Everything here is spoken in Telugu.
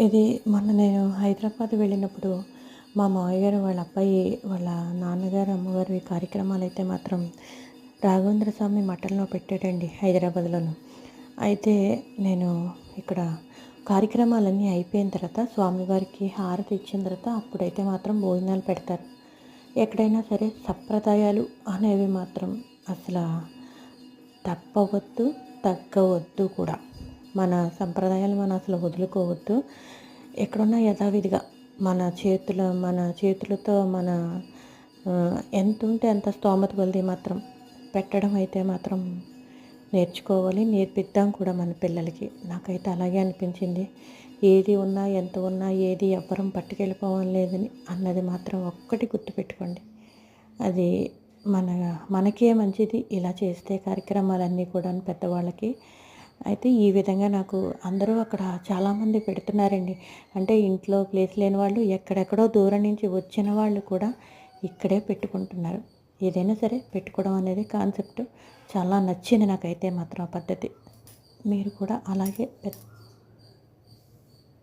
ఇది మొన్న నేను హైదరాబాద్ వెళ్ళినప్పుడు మా మామయ్యగారు వాళ్ళ అబ్బాయి వాళ్ళ నాన్నగారు అమ్మగారు ఈ కార్యక్రమాలు అయితే మాత్రం రాఘవేంద్ర స్వామి మఠంలో పెట్టాడండి హైదరాబాద్లోను. అయితే నేను ఇక్కడ కార్యక్రమాలన్నీ అయిపోయిన తర్వాత స్వామివారికి హారతి ఇచ్చిన తర్వాత అప్పుడైతే మాత్రం భోజనాలు పెడతారు. ఎక్కడైనా సరే సంప్రదాయాలు అనేవి మాత్రం అసలు తప్పవద్దు తగ్గవద్దు కూడా. మన సంప్రదాయాలు మనం అసలు వదులుకోవద్దు. ఎక్కడున్నా యథావిధిగా మన చేతుల మన చేతులతో మన ఎంత ఉంటే అంత స్తోమత కొలిది మాత్రం పెట్టడం అయితే మాత్రం నేర్చుకోవాలి. నేర్పిద్దాం కూడా మన పిల్లలకి. నాకైతే అలాగే అనిపించింది. ఏది ఉన్నా ఎంత ఉన్నా ఏది ఎవ్వరం పట్టుకెళ్ళిపోవడం లేదని అన్నది మాత్రం ఒక్కటి గుర్తుపెట్టుకోండి. అది మన మనకే మంచిది. ఇలా చేస్తే కార్యక్రమాలన్నీ కూడా పెద్దవాళ్ళకి అయితే ఈ విధంగా నాకు అందరూ అక్కడ చాలామంది పెడుతున్నారండి. అంటే ఇంట్లో ప్లేస్ లేని వాళ్ళు ఎక్కడెక్కడో దూరం నుంచి వచ్చిన వాళ్ళు కూడా ఇక్కడే పెట్టుకుంటున్నారు. ఏదైనా సరే పెట్టుకోవడం అనేది కాన్సెప్ట్ చాలా నచ్చింది నాకైతే మాత్రం ఆ పద్ధతి. మీరు కూడా అలాగే పెద్ద